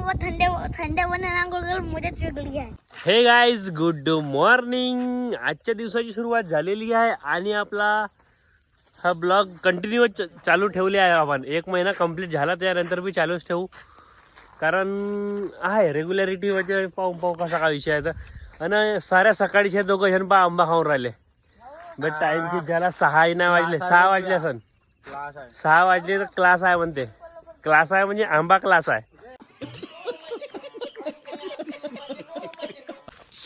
अंगावर थंड थंड्यावर आंघोळ करून मजाच वेगळी आहे. हे गाईज गुड मॉर्निंग आजच्या दिवसाची सुरुवात झालेली आहे आणि आपला हा ब्लॉग कंटिन्यू चालू ठेवले आहे आपण. एक महिना कंप्लीट झाला त्यानंतर बी चालूच ठेवू. कारण आहे रेग्युलॅरिटी म्हणजे पाहू पाहू कसा काय विषय आहे तर. आणि साऱ्या सकाळीचे दोघं जण पा आंबा खाऊन राहिले. बट टाइम किती झाला? सहा नाही वाजले. सहा वाजले असन. सहा वाजले तर क्लास आहे म्हणते. क्लास आहे म्हणजे आंबा क्लास आहे.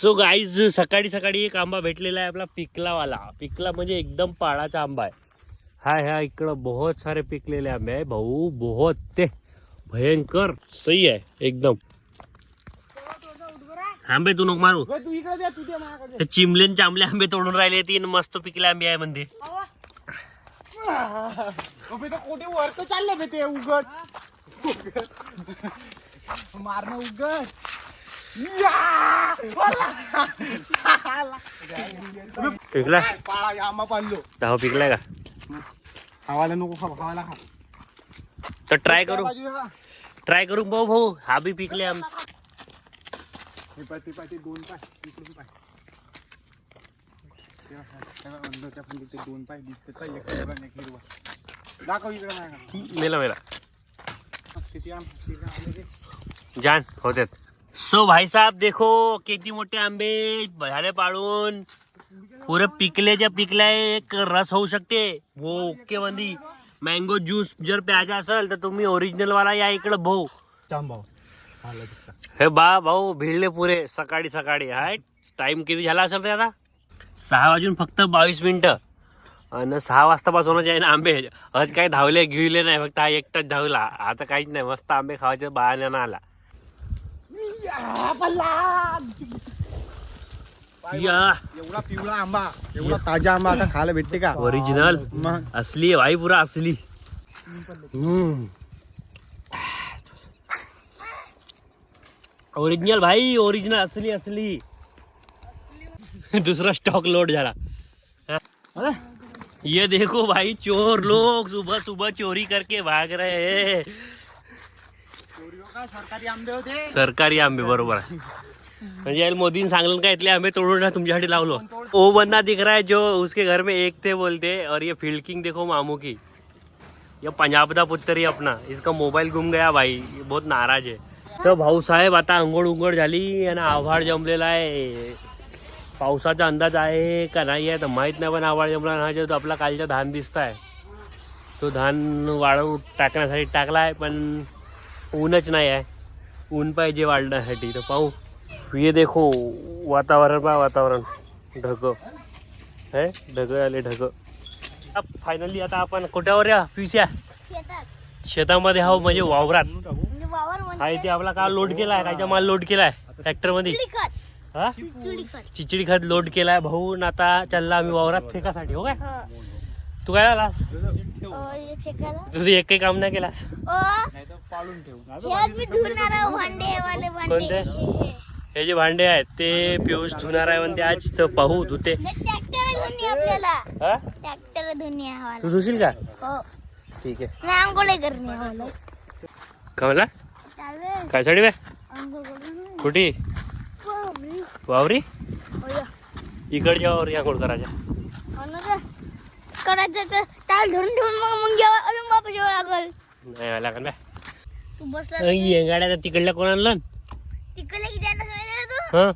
सो गाईज सकाळी सकाळी एक आंबा भेटलेला आहे आपला पिकलावाला. पिकला म्हणजे एकदम पाळाचा आंबा आहे. हा ह्या इकडं बहुत सारे पिकलेले आंबे आहे भाऊ. बहुत ते. भयंकर. सही आहे एकदम. आंबे तू नको मारू. तू इकडे द्या तू द्या माझ्याकडे. ते चिमलेन चांबले आंबे तोडून राहिले तीन मस्त पिकले आंबे आहे म्हणते. कोठे वर तर चाललं ते उघड. मारणं उघड! पिकला पाळा आंबा पाणलो दहा पिकलाय का? खावायला नको खा खावायला खा. तर ट्राय करू. ट्राय करू भाऊ भाऊ. हा बी पिकले आंबे हे पाय ते पाय ते दोन पाय. इकडून पाय. तेव्हा खा. तेव्हा दोन पाय दिसते एक हिरवा आणि एक हिरवा दाखव इकडे माझ्याकडे मेला मेला. किती आम किती ते? जान होते सो भाई साहब देखो किती मोठे आंबे झाले पाडून पुरे पिकल्याच्या पिकल्या एक रस होऊ शकते हो। ओके बंदी मँगो ज्यूस जर प्यायचा असेल तर तुम्ही ओरिजिनल वाला या इकडं भाऊ. हे बा भाऊ भिडले पुरे सकाळी सकाळी हाय टाइम किती झाला असेल ते आता? सहा वाजून फक्त बावीस मिनिटं. आणि सहा वाजतापासूनच आहे ना आंबे आज काही धावले घेऊले नाही फक्त हा एकटाच धावला. आता काहीच नाही मस्त आंबे खावायचे बाळाण्यानं आला या, पल्ला! या एवढा पिवळा आंबा एवढा ताज़ा आंबा आता खायला भेटते का ओरिजिनल मग असली आहे भाई पुरा असली हम्म. ओरिजिनल भाई ओरिजिनल असली असली दूसरा स्टॉक लोड जा रहा ये देखो भाई चोर लोग सुबह सुबह चोरी करके भाग रहे हैं सरकारी आंबे होते. सरकारी आंबे बरोबर आहे. म्हणजे यार मोदीने सांगलं का इतले आंबे तोडून ना तुमच्यासाठी लावलो. वो बंदा दिख रहा है जो उसके घर में एक थे बोलते और ये फील्ड किंग देखो मामू की. ये पंजाब दा पुत्र ही अपना इसका मोबाईल गुम गया भाई बहुत नाराज आहे तर भाऊसाहेब आता आंघोळ उंघोळ झाली आणि आव्हाड जमलेला आहे. पावसाचा अंदाज आहे का नाही आहे तर माहीत नाही पण आव्हाड जमला नाही तो आपला कालचा धान दिसत आहे तो धान वाळू टाकण्यासाठी टाकला आहे पण ऊनच नाही आहे. ऊन पाहिजे वाढण्यासाठी. तर पाहू. ये देखो वातावरण पहा वातावरण. ढग. है? ढग आले ढग. फायनली आता आपण कुठ्यावर या? शेतात. शेतामध्ये आहो म्हणजे वावरात. म्हणजे वावर हा म्हणजे इथे आपला काल लोड केलाय कायचा माल लोड केलाय ट्रॅक्टरमध्ये हा? चिचिडी खत. लोड केलाय. भाऊ आता चालला आम्ही वावरात फेकासाठी हो काय? हो. तू काय आलास तुझं एक काही काम नाही केलास? ओ पाळून ठेव. आज मी धुणार आहे भांडे वाले भांडे. कोणते? हे, जे भांडे आहेत ते पियुष धुणार आहे म्हणते आज तर पाहू धुते. हे? तू धुशील का? हो. ठीक आहे. काय म्हणला? काय साडी बे आंघोळ करून कुठे. वावरी. हो या. इकडच्या वावरी ना गं. करायचं तर ताल धरून ठेवून मग मग जेव्हा अजून वापस जेव्हा लागल. नाही तू बसला गाड्या तिकडल्या कोण आणलं तिकडे किती आणलं तू? हा?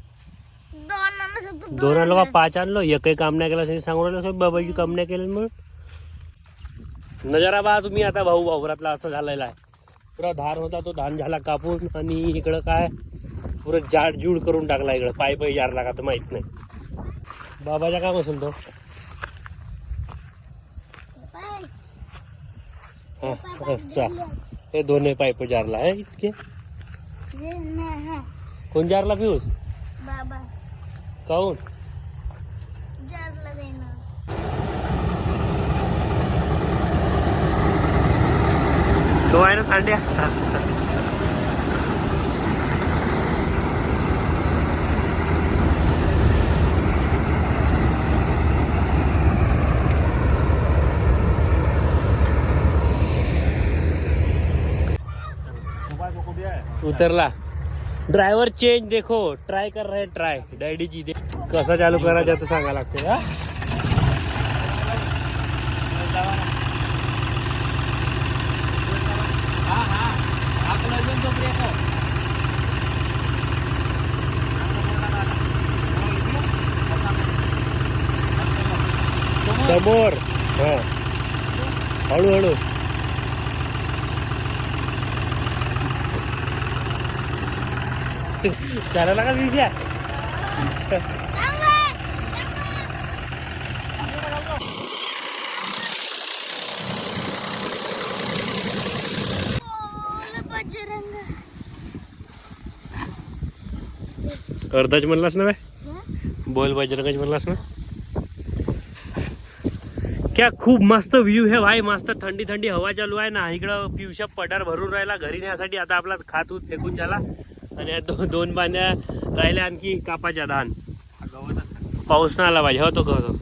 दोन आणलं दोन आणलं का पाच आणलो एकही काम नाही केलं असं सांगून राहिलं बाबाजी काम नाही केलं म्हणून. नजारा बा तुम्ही आता भाऊ वावरातला असं झालेला आहे. पुरा धान होता तो धान झाला कापून आणि इकडं काय पुरं जाड जूड करून टाकला इकडं. पाय पाय जारला का तर माहीत नाही. बाबाचा काम असेल तो पाय. हा असा हे दोन्ही पाईप जारला आहे इतके. कोण जारला पिऊस? बाबा. काऊन? तो आहे ना सांड्या? उतरला. ड्रायव्हर चेंज देखो. ट्राय कर रहे ट्राय डॅडीची दे. कसा चालू करायचा तर सांगा लागते हा? समोर. हो. हळूहळू. चालायला का विषय अर्धाच म्हणलास ना बे बोल बजरंगच म्हणलास ना? क्या खूप मस्त व्ह्यू है भाई मस्त थंडी थंडी हवा चालू आहे ना. इकडं पिवशा पठार भरून राहिला घरी नेण्यासाठी आता आपला खात उत फेकून झाला. आणि या दो, दोन बांध्या राहिल्या आणखी कापाच्या धान. पाऊस ना आला पाहिजे हो तो कहतो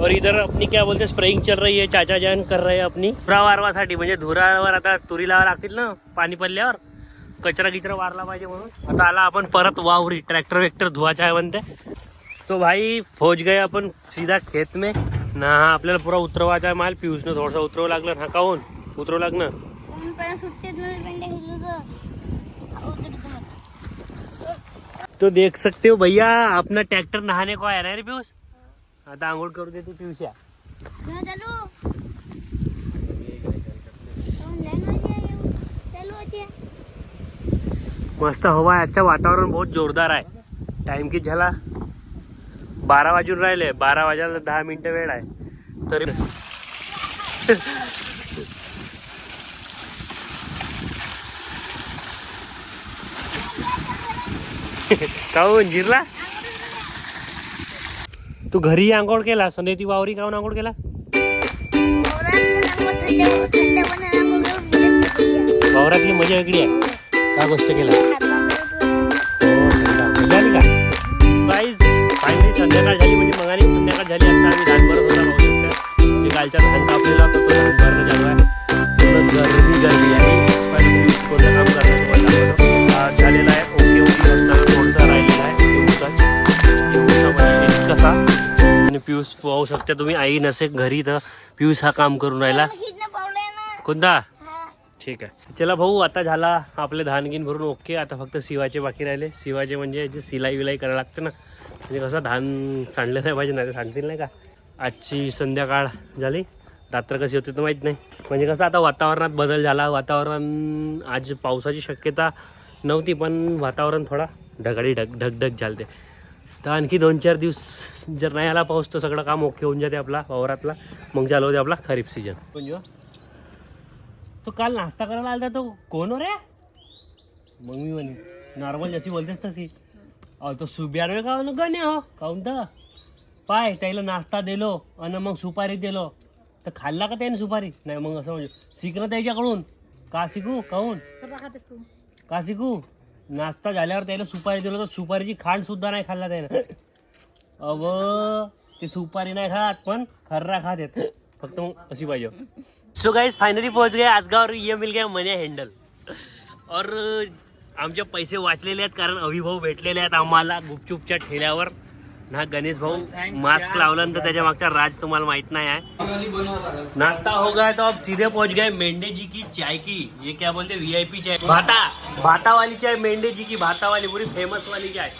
और इधर अपनी क्या बोलते स्प्रेइंग चल रही है चाचा जान कर रहे हैं अपनी। धुरा वारवासाठी म्हणजे धुरावर आता तुरी लावा लागतील ना पाणी पडल्यावर. कचरा गिचरा वारला पाहिजे म्हणून. आता आला आपण परत वावरी ट्रॅक्टर वेक्टर धुवाचा आहे म्हणते. तो भाई फौज गए आपण सीधा खेत में. ना आपल्याला पुरा उतरवायचा माल पियुषनं थोडंसं उतरवं लागलं. ना काऊन उतरवं लागलं तो देख सकते हो भैया अपना ट्रॅक्टर नहाने को आया ना रे पियुष? आता आंघोळ करू दे तू पियुष्या. मस्त हवा आहे आजचं वातावरण बहुत जोरदार आहे. टाइम किती झाला? बारा वाजून राहिले. बारा वाजायला दहा मिनिटं वेळ आहे. तरी काहून जिरला? तू घरी आंघोळ केलास? आणि ती वावरी काहून आंघोळ केलास? वावरातली मजा वेगळी आहे. काय गोष्ट केला संध्याकाळ झाली म्हणजे मगाने संध्याकाळ झाली आता आम्ही धान भरत होता भाऊ शकता ते कालचा धान कापलेला होता तो धान भरणं चालू आहे. पूर्ण गर्दी गर्दी आहे. पण काम झालेला ओके ओके. राहिलेला कसा? आणि पियूष पाहू शकता तुम्ही आई नसे घरी तर पियूष हा काम करून राहिला. कोणता? ठीक आहे. चला भाऊ आता झाला आपले धान गिन भरून ओके. आता फक्त शिवाचे बाकी राहिले. शिवाचे म्हणजे जे सिलाई विलाई करायला लागते ना. म्हणजे कसं धान सांडलं नाही पाहिजे नाही तर सांगतील नाही का? आजची संध्याकाळ झाली. रात्र कशी होती तर माहीत नाही. म्हणजे कसं आता वातावरणात बदल झाला. वातावरण आज पावसाची शक्यता नव्हती पण वातावरण थोडा ढगाडी ढग ढगढग झालते. तर आणखी दोन चार दिवस जर नाही आला पाऊस तर सगळं काम ओके होऊन जाते आपला वावरातला. मग चालू होते आपला खरीप सीजन पण तो काल नाश्ता करायला आलता तो. कोण हो रे? मग मी म्हणे नॉर्मल जशी बोलतेस तशी. अहो तो सुबियार का? गणे हो काऊन तर? पाय त्याला नाश्ता दिलो आणि मग सुपारी दिलो. तर खाल्ला का त्याने सुपारी? नाही मग असं म्हणजे शिकणं त्याच्याकडून. का शिकू काऊन? का शिकू? नाश्ता झाल्यावर त्याला सुपारी दिलो तर सुपारीची खांड सुद्धा नाही खाल्ला त्यानं. अव ते सुपारी नाही खात पण खर्रा खात येत. फक्त मग अशी पाहिजे. सो गाइस फाइनली पहुंच गए आजगाव और ये मिल गया मनी हँडल और आमचे पैसे वाचलेले आहेत कारण अभिभाऊ भेटलेले आहेत आम्हाला गुपचूपच्या ठेल्यावर. ना गणेश भाऊ मास्क लावल्यानंतर त्याच्या मागचा राज तुम्हाला माहीत नाही आहे. नाश्ता हो गया तो अब सीधे पहुंच गए मेंढे जी की चाय की. ये क्या बोलते वीआईपी चाय. भाता भाता वाली चाय मेंढे जी की भाता वाली पूरी फेमस वाली चाय.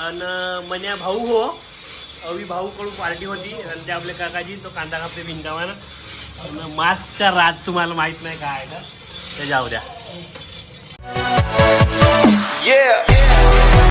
आणि मन्या भाऊ हो अवी भाऊ कडून पार्टी होती. आणि ते आपले काकाजी तो कांदा कापते बिनकामानं. मास्कचा राज तुम्हाला माहीत नाही काय आहे का? ते जाऊ द्या. Yeah.